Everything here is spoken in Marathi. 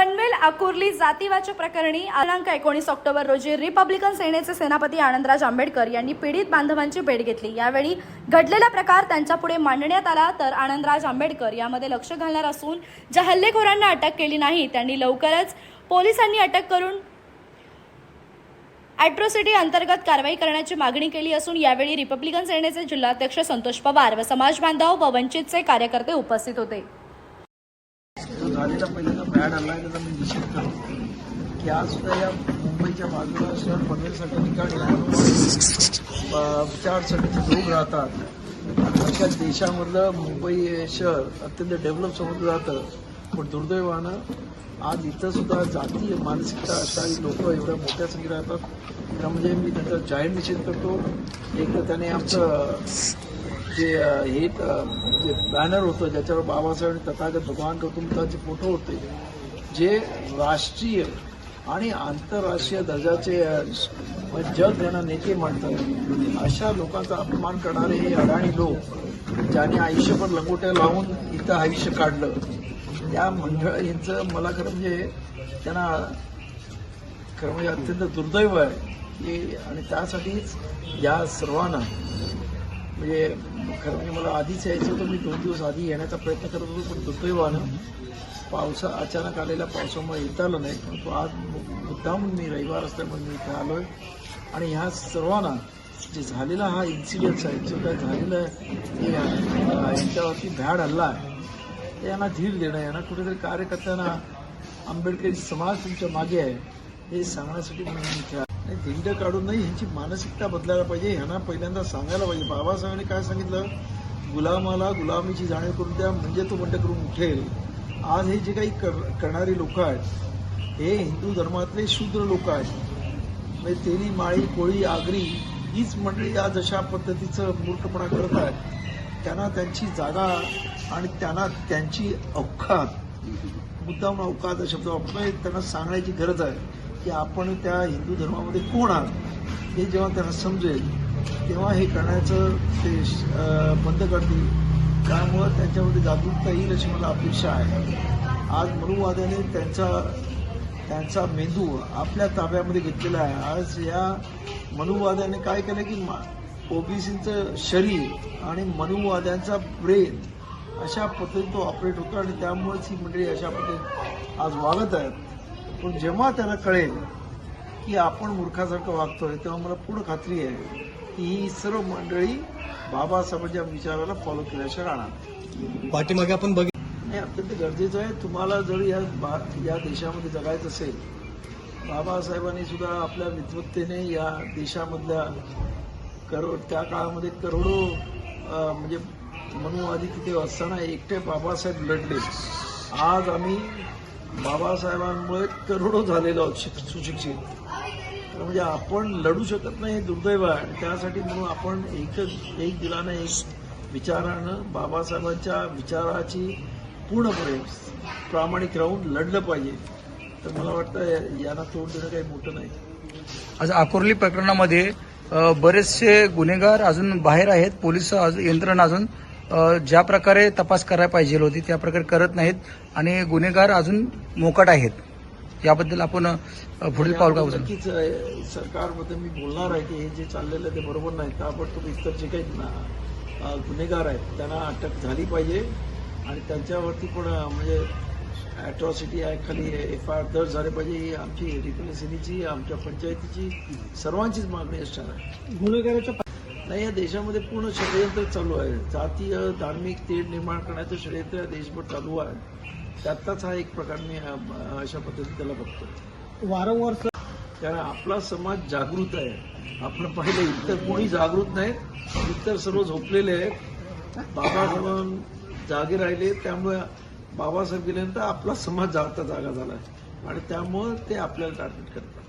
पनवेल आकुर्ली जातीवाचक प्रकरणी दिनांक एकोणीस ऑक्टोबर रोजी रिपब्लिकन सेनेचे सेनापती आनंदराज आंबेडकर यांनी पीडित बांधवांची भेट घेतली. यावेळी घडलेला प्रकार त्यांच्यापुढे मांडण्यात आला तर आनंदराज आंबेडकर यामध्ये लक्ष घालणार असून ज्या हल्लेखोरांना अटक केली नाही त्यांनी लवकरच पोलिसांनी अटक करून ॲट्रोसिटी अंतर्गत कारवाई करण्याची मागणी केली असून यावेळी रिपब्लिकन सेनेचे जिल्हाध्यक्ष संतोष पवार व समाज बांधव व वंचितचे कार्यकर्ते उपस्थित होते. जो आला आहे त्याचा मी निषेध करतो. की आज सुद्धा या मुंबईच्या बाजूला शहर पनवेलसारख्या ठिकाणी अ, लोक राहतात. अशा देशामधलं मुंबई हे शहर अत्यंत डेव्हलप समजलं जातं. पण दुर्दैवानं आज इथं सुद्धा जातीय मानसिकता असणारी लोक एवढ्या मोठ्या संख्येत राहतात. त्यामध्ये मी त्यांचा जाहीर निषेध करतो. एक तर त्याने आमचं जे हे जे बॅनर होतं ज्याच्यावर बाबासाहेब आणि तथागत भगवान गौतमबुद्धांचे फोटो होते जे राष्ट्रीय आणि आंतरराष्ट्रीय दर्जाचे म्हणजे जग त्यांना नेते म्हणतात. अशा लोकांचा अपमान करणारे हे अडाणी लोक ज्याने आयुष्यभर लंगोट्या लावून इथं आयुष्य काढलं त्या मंडळ यांचं मला खरं म्हणजे त्यांना खरं म्हणजे अत्यंत दुर्दैव आहे. की आणि त्यासाठीच या सर्वांना म्हणजे खरं म्हणजे मला आधीच यायचं होतं मी दोन दिवस आधी येण्याचा प्रयत्न करत होतो पण दुर्दैवानं पावसा अचानक आलेल्या पावसामुळे येता आलं नाही परंतु आज मुद्दामून मुद्दाम मी रविवार असल्यामुळे मी इथं आलो आहे आणि ह्या सर्वांना जे झालेला हा इन्सिडेंट्स आहे जो काय झालेलं आहे हे यांच्यावरती भ्याड हल्ला आहे. ते यांना धीर देणं यांना कुठेतरी कार्यकर्त्यांना आंबेडकरी समाज तुमच्या मागे आहे हे सांगण्यासाठी म्हणून मी इथे आणि दिंड काढून नाही ह्यांची मानसिकता बदलायला पाहिजे. ह्यांना पहिल्यांदा सांगायला पाहिजे. बाबासाहेबांनी काय सांगितलं? गुलामाला गुलामीची जाणीव करून द्या म्हणजे तो बंड करून उठेल. आज हे जे काही कर करणारी लोक आहेत हे हिंदू धर्मातले शूद्र लोक आहेत. म्हणजे तेली माळी कोळी आगरी हीच मंडळी आज अशा पद्धतीचं मूर्खपणा करत आहेत. त्यांना त्यांची जागा आणि त्यांना त्यांची अवकात मुद्दाम अवकात हा शब्द वापरतोय. त्यांना सांगण्याची गरज आहे. की आपण त्या हिंदू धर्मामध्ये कोण आहात? हे जेव्हा त्यांना समजेल तेव्हा हे करण्याचं ते बंद करतील. त्यामुळं त्यांच्यामध्ये जागरूकता येईल अशी मला अपेक्षा आहे. आज मनुवाद्याने त्यांचा त्यांचा मेंदू आपल्या ताब्यामध्ये घेतलेला आहे. आज या मनुवाद्याने काय केलं की ओबीसीचं शरीर आणि मनुवाद्यांचा ब्रेन अशा पद्धतीने तो ऑपरेट होतो आणि त्यामुळेच ही मंडळी अशा पद्धतीने आज वागत आहेत. पण जेव्हा त्यांना कळेल की आपण मूर्खासारखं वागतोय तेव्हा मला पूर्ण खात्री आहे की ही सर्व मंडळी बाबासाहेबांच्या विचाराला फॉलो केल्याशिवाय राहणार पाठीमागे आपण बघ हे अत्यंत गरजेचं आहे. तुम्हाला जर या बा या देशामध्ये जगायचं असेल बाबासाहेबांनी सुद्धा आपल्या विद्वत्तेने या देशामधल्या करोड त्या काळामध्ये करोडो म्हणजे मनुवादी तिथे असताना एकटे बाबासाहेब लढले. आज आम्ही बाबासाहेबांमुळे करोडो झालेलो आहोत सुशिक्षित. तर म्हणजे आपण लढू शकत नाही हे दुर्दैव आहे. आणि त्यासाठी म्हणून आपण एकच एक दिलानं एक विचारानं बाबासाहेबांच्या विचाराची पूर्णपणे प्रामाणिक राहून लढलं पाहिजे. तर मला वाटतं यांना तोड देणं काही मोठं नाही. आज आकुर्ली प्रकरणामध्ये बरेचसे गुन्हेगार अजून बाहेर आहेत. पोलीस अजून- यंत्रणा अजून ज्या प्रकारे तपास करायला पाहिजे होती त्या प्रकारे करत नाहीत आणि गुन्हेगार अजून मोकाट आहेत. याबद्दल आपण पुढील पाऊल का? नक्कीच सरकारमध्ये मी बोलणार आहे की हे जे चाललेलं आहे ते बरोबर नाही. ताबडतोब इतर जे काही गुन्हेगार आहेत त्यांना अटक झाली पाहिजे आणि त्यांच्यावरती पण म्हणजे अॅट्रॉसिटी ॲक्ट खाली एफ आय आर दर्ज झाले पाहिजे. ही आमची रिकलेसिनीची आमच्या पंचायतीची सर्वांचीच मागणी असणार आहे. गुन्हेगाराच्या नाही या देशामध्ये पूर्ण षडयंत्र चालू आहे. जातीय धार्मिक तेढ निर्माण करण्याचं षडयंत्र या देशभर चालू आहे. त्यातलाच हा एक प्रकार मी अशा पद्धतीने त्याला बघतो वारंवार कारण आपला समाज जागृत आहे. आपण पाहिलं इतर कोणी जागृत नाहीत. इतर सर्व झोपलेले आहेत. बाबासाहेब जागे राहिले त्यामुळे बाबासाहेब गेल्यानंतर आपला समाज जागता जागा झाला. आणि त्यामुळं ते आपल्याला टार्गेट करतात.